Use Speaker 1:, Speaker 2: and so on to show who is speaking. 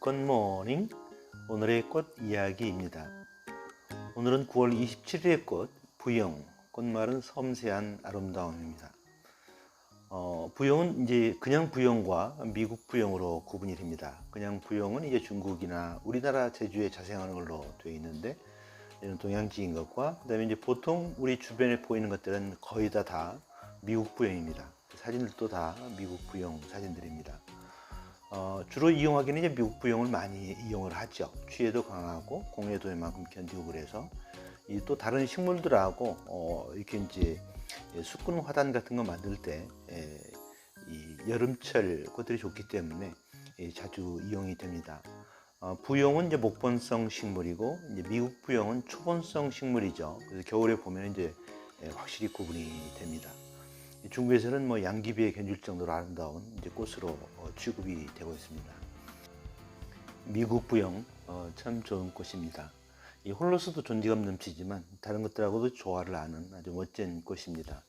Speaker 1: 굿모닝 오늘의 꽃 이야기입니다. 오늘은 9월 27일의 꽃 부영 꽃말은 섬세한 아름다움입니다. 어, 부영은 이제 그냥 부영과 미국 부영으로 구분이 됩니다. 그냥 부영은 이제 중국이나 우리나라 제주에 자생하는 걸로 되어 있는데 이런 동양지인 것과 그다음에 이제 보통 우리 주변에 보이는 것들은 거의 다다 미국 부영입니다. 사진들도 다 미국 부영 사진들입니다. 어, 주로 이용하기는 이제 미국 부영을 많이 이용을 하죠. 취해도 강하고 공해도 웬만큼 견디고 그래서 이 또 다른 식물들하고 어, 이렇게 이제 예, 수분 화단 같은 거 만들 때 예, 이 여름철 꽃들이 좋기 때문에 예, 자주 이용이 됩니다. 어, 부용은 이제 목본성 식물이고 이제 미국 부용은 초본성 식물이죠. 그래서 겨울에 보면 이제 예, 확실히 구분이 됩니다. 중국에서는 뭐 양귀비에 견줄 정도로 아름다운 이제 꽃으로 어, 취급이 되고 있습니다. 미국 부영 어, 참 좋은 꽃입니다. 이 홀로서도 존재감 넘치지만 다른 것들하고도 조화를 아는 아주 멋진 꽃입니다.